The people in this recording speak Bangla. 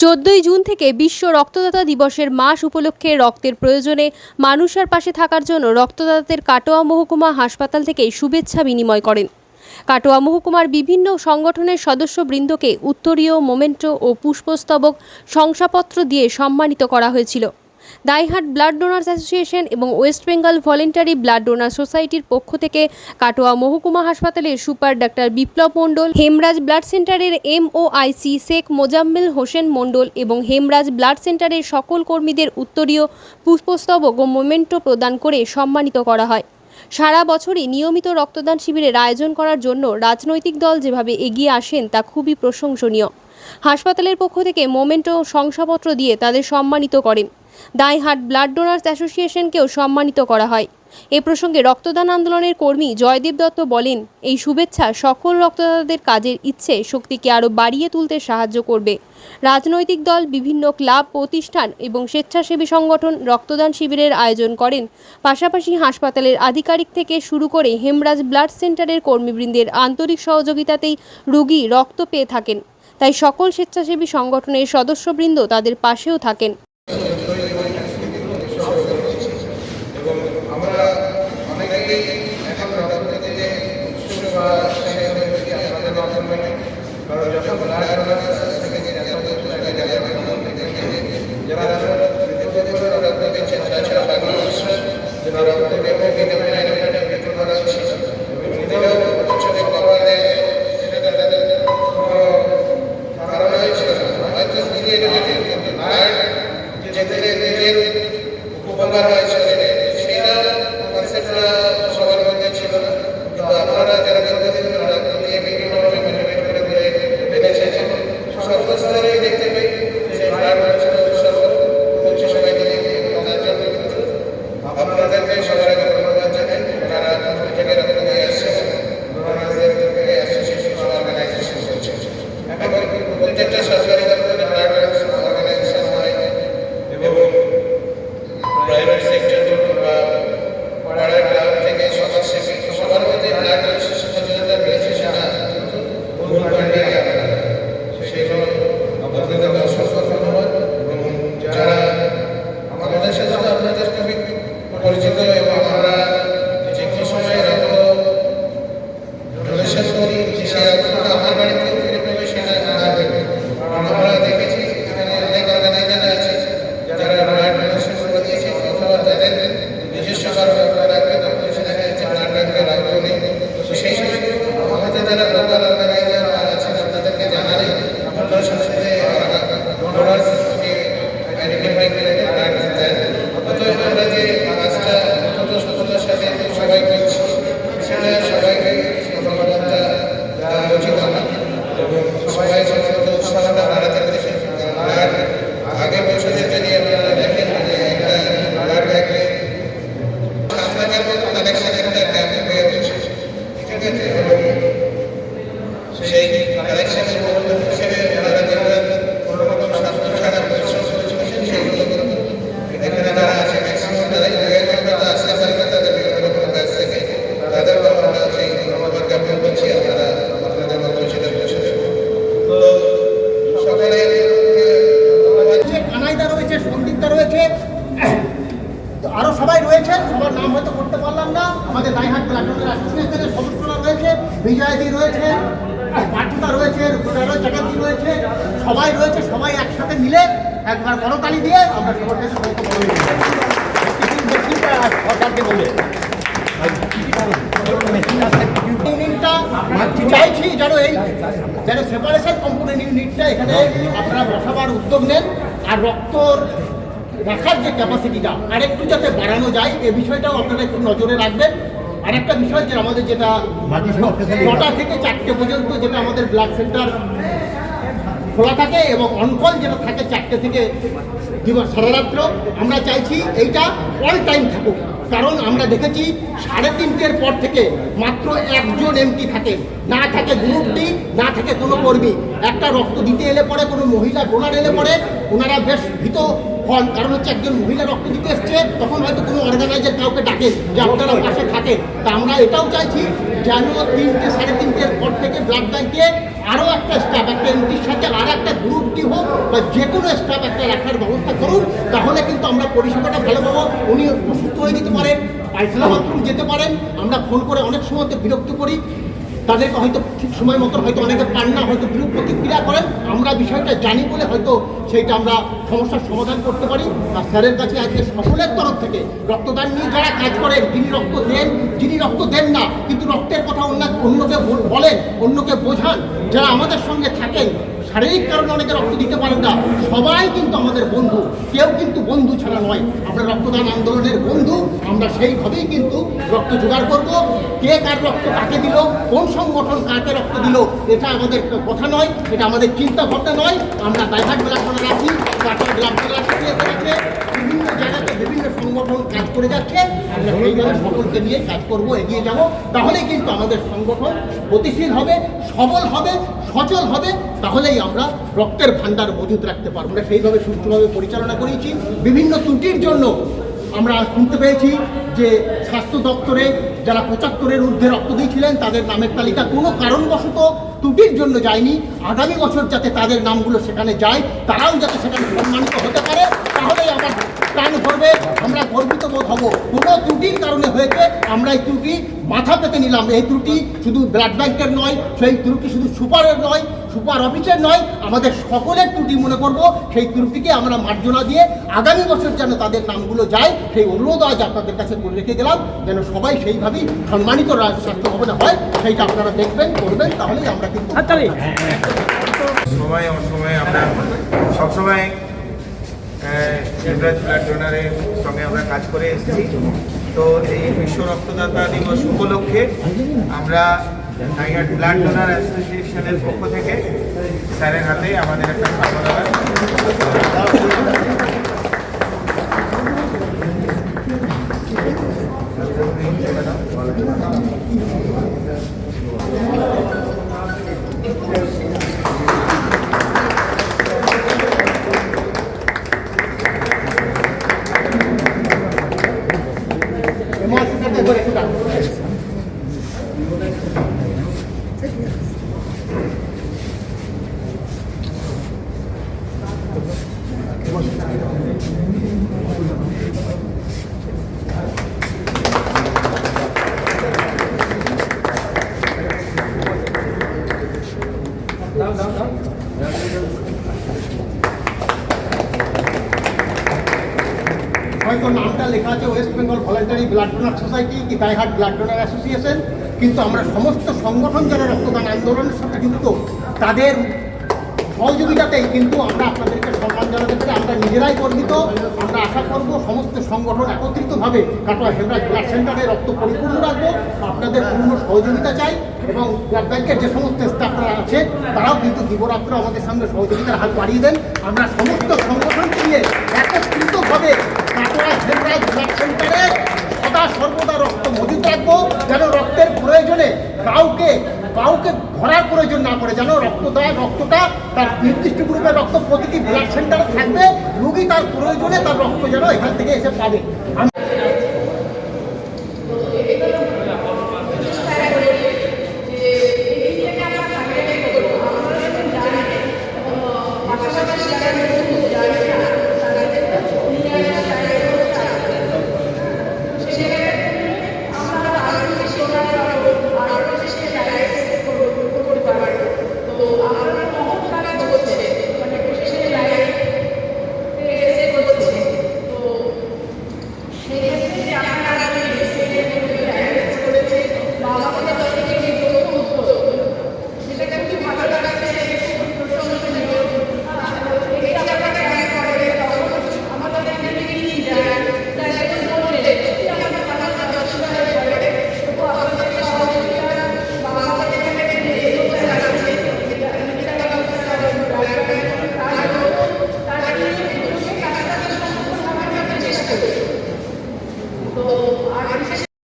চোদ্দই জুন থেকে বিশ্ব রক্তদাতা দিবসের মাস উপলক্ষে রক্তের প্রয়োজনে মানুষের পাশে থাকার জন্য রক্তদাতাদের কাটোয়া মহকুমা হাসপাতাল থেকে শুভেচ্ছা বিনিময় করেন। কাটোয়া মহকুমার বিভিন্ন সংগঠনের সদস্যবৃন্দকে উত্তরীয় মোমেন্টো ও পুষ্পস্তবক শংসাপত্র দিয়ে সম্মানিত করা হয়েছিল। দাইহাট ব্লাড ডোনার্স অ্যাসোসিয়েশন এবং west Bengal voluntary blood donor সোসাইটির পক্ষ থেকে কাটোয়া মহকুমা হাসপাতালের super doctor Biplab Mondal, Hemraj blood সেন্টারের এমওআইসি শেখ মোজাম্মেল হোসেন মণ্ডল এবং হেমরাজ ব্লাড সেন্টারের সকল কর্মীদের উত্তরীয় পুষ্পস্তবক ও মোমেন্টো প্রদান করে সম্মানিত করা হয়। সারা বছরই নিয়মিত রক্তদান শিবিরের আয়োজন করার জন্য রাজনৈতিক দল যেভাবে এগিয়ে আসেন তা খুবই প্রশংসনীয়। হাসপাতালের পক্ষ থেকে মোমেন্টো শংসাপত্র দিয়ে তাদের সম্মানিত করেন। দাইহাট ব্লাড ডোনার্স অ্যাসোসিয়েশনকেও সম্মানিত করা হয়। এ প্রসঙ্গে রক্তদান আন্দোলনের কর্মী জয়দীপ দত্ত বলেন, এই শুভেচ্ছা সকল রক্তদাতাদের কাজের ইচ্ছে শক্তিকে আরও বাড়িয়ে তুলতে সাহায্য করবে। রাজনৈতিক দল, বিভিন্ন ক্লাব, প্রতিষ্ঠান এবং স্বেচ্ছাসেবী সংগঠন রক্তদান শিবিরের আয়োজন করেন। পাশাপাশি হাসপাতালের আধিকারিক থেকে শুরু করে হেমরাজ ব্লাড সেন্টারের কর্মীবৃন্দের আন্তরিক সহযোগিতাতেই রোগী রক্ত পেয়ে থাকেন। তাই সকল স্বেচ্ছাসেবী সংগঠনের সদস্যবৃন্দ তাদের পাশেও থাকেন। উপকার হয়েছে সেটা সবার মধ্যে ছিল না। কিন্তু আপনারা যারা দীর্ঘদিন বিজয়দি রয়েছে পাঠুদা রয়েছে রুদ্রারয় চ্যাটার্জি রয়েছে সবাই রয়েছে সবাই একসাথে মিলে একবার করতালি দিয়ে আমরা সবাইকে সরকারকে বলে। চাইছি যেন এই যেন সেপারেশন কম্পোনেন্ট ইউনিটটা এখানে আপনারা বসাবার উদ্যোগ নেন আর রক্ত রাখার যে ক্যাপাসিটিটা আরেকটু যাতে বাড়ানো যায় এ বিষয়টাও আপনারা একটু নজরে রাখবেন। আরেকটা বিষয় যে আমাদের যেটা নটা থেকে চারটে পর্যন্ত যেটা আমাদের ব্লাড সেন্টার খোলা থাকে এবং অনকল যেটা থাকে চারটে থেকে দিবস সারারাত্র আমরা চাইছি এইটা অল টাইম থাকুক। কারণ আমরা দেখেছি সাড়ে তিনটের পর থেকে মাত্র একজন এমটি থাকে। না থাকে গ্রুপ ডি না থাকে কোনো কর্মী। একটা রক্ত দিতে এলে পরে কোনো মহিলা ডোনার এলে পরে ওনারা বেশ ভীত হন। কারণ হচ্ছে একজন মহিলা রক্ত দিতে এসছে তখন হয়তো কোনো অর্গানাইজার কাউকে ডাকে যে আপনারা পাশে থাকে তা আমরা এটাও চাইছি যেন তিনটে সাড়ে তিনটের পর থেকে ব্লাড ব্যাংকে আরও একটা স্টাফ একটা এমটির সাথে আর একটা গ্রুপটি হোক বা যে কোনো স্টাফ একটা রাখার ব্যবস্থা করুন তাহলে কিন্তু আমরা পরিষেবাটা ভালো পাবো। উনি অসুস্থ হয়ে যেতে পারেন পায়খানা বাথরুম যেতে পারেন। আমরা ফোন করে অনেক সময় তো বিরক্ত করি তাদেরকে হয়তো ঠিক সময় মতো হয়তো অনেকে পান না হয়তো বিরূপ প্রতিক্রিয়া করেন। আমরা বিষয়টা জানি বলে হয়তো সেইটা আমরা সমস্যার সমাধান করতে পারি। আর স্যারের কাছে আজকে সকলের তরফ থেকে রক্তদান নিয়ে যারা কাজ করেন, যিনি রক্ত দেন, যিনি রক্ত দেন না, কিন্তু রক্তের কথা অন্য অন্যকে বলেন, অন্যকে বোঝান, যারা আমাদের সঙ্গে থাকেন শারীরিক কারণে অনেকে রক্ত দিতে পারেন না। সবাই কিন্তু আমাদের বন্ধু। কেউ কিন্তু বন্ধু ছাড়া নয়। আমরা রক্তদান আন্দোলনের বন্ধু। আমরা সেইভাবেই কিন্তু রক্ত জোগাড় করব। কে কার রক্ত কাকে দিল? কোন সংগঠন কাকে রক্ত দিল? এটা আমাদের কথা নয়। এটা আমাদের চিন্তা ভাবনা নয়। আমরা দায়ভাগ বেলা করে রাখি তারপরে গ্রাম জেলা আছে। বিভিন্ন জায়গাতে বিভিন্ন সংগঠন কাজ করে যাচ্ছে। আমরা সেইভাবে সকলকে নিয়ে কাজ করব, এগিয়ে যাব। তাহলেই কিন্তু আমাদের সংগঠন গতিশীল হবে, সবল হবে। সচল হবে, তাহলেই আমরা রক্তের ভাণ্ডার মজুত রাখতে পারব। আমরা সেইভাবে সুষ্ঠুভাবে পরিচালনা করেছি। বিভিন্ন ত্রুটির জন্য আমরা শুনতে পেয়েছি যে স্বাস্থ্য দপ্তরে যারা পঁচাত্তরের ঊর্ধ্বে রক্ত দিয়েছিলেন, তাদের নামের তালিকা কোনো কারণবশত ত্রুটির জন্য যায়নি। আগামী বছর যাতে তাদের নামগুলো সেখানে যায়, তারাও যাতে সেখানে সম্মানিত হতে পারে, তাহলেই আমার প্রাণ ভরবে আমরা গর্বিত বোধ হব। কোনো ত্রুটির কারণে হয়েছে আমরা এই ত্রুটি মাথা পেতে নিলাম। এই ত্রুটি শুধু ব্লাড ব্যাংকের নয় সেই ত্রুটি শুধু সুপারের নয় সুপার অফিসের নয় আমাদের সকলের ত্রুটি মনে করব। সেই ত্রুটিকে আমরা মার্জনা দিয়ে আগামী বছর যেন তাদের নামগুলো যায় সেই অনুরোধ আজ আপনাদের কাছে করে রেখে গেলাম। যেন সবাই সেইভাবেই সম্মানিত রাজ- স্বাস্থ্য ভবনে হয় সেইটা আপনারা দেখবেন করবেন তাহলেই আমরা কিন্তু সময় অসময়ে আমরা সবসময় চিলড্রেন ব্লাড ডোনারের সঙ্গে আমরা কাজ করে এসেছি। তো এই বিশ্ব রক্তদাতা দিবস উপলক্ষে আমরা টাইগার ব্লাড ডোনার অ্যাসোসিয়েশনের পক্ষ থেকে স্যারের হাতে আমাদের একটা সম্মাননা এমআরসিটাতে হয়তো নামটা লেখা আছে West Bengal voluntary blood donor society কি দায়হাট ব্লাড ডোনার অ্যাসোসিয়েশন কিন্তু আমরা সমস্ত সংগঠন যারা রক্তদান আন্দোলনের সাথে যুক্ত, তাদের সহযোগিতাতেই কিন্তু আমরা আপনাদেরকে সম্মান জানাতে পেরে আমরা নিজেরাই গর্বিত। আমরা আশা করব সমস্ত সংগঠন একত্রিতভাবে কাটোয়া হেমরাজ ব্লাড সেন্টারে রক্ত পরিপূর্ণ রাখব। আপনাদের পূর্ণ সহযোগিতা চাই এবং ব্লাড ব্যাংকের যে সমস্ত স্টাফরা আছে, তারাও কিন্তু দিবরাত্র আমাদের সঙ্গে সহযোগিতার হাত বাড়িয়ে দেন। আমরা সমস্ত সংগঠনকে নিয়ে একত্রিতভাবে কাটোয়া হেমরাজ ব্লাড সেন্টারে সদা সর্বদা রক্ত মজুত রাখব। যেন রক্তের প্রয়োজনে কাউকে কাউকে ভরার প্রয়োজন না পড়ে, যেন রক্ত দেয় রক্তটা তার নির্দিষ্ট গ্রুপের রক্ত প্রতিটি ব্লাড সেন্টারে থাকবে, রুগী তার প্রয়োজনে তার রক্ত যেন এখান থেকে এসে পাবে।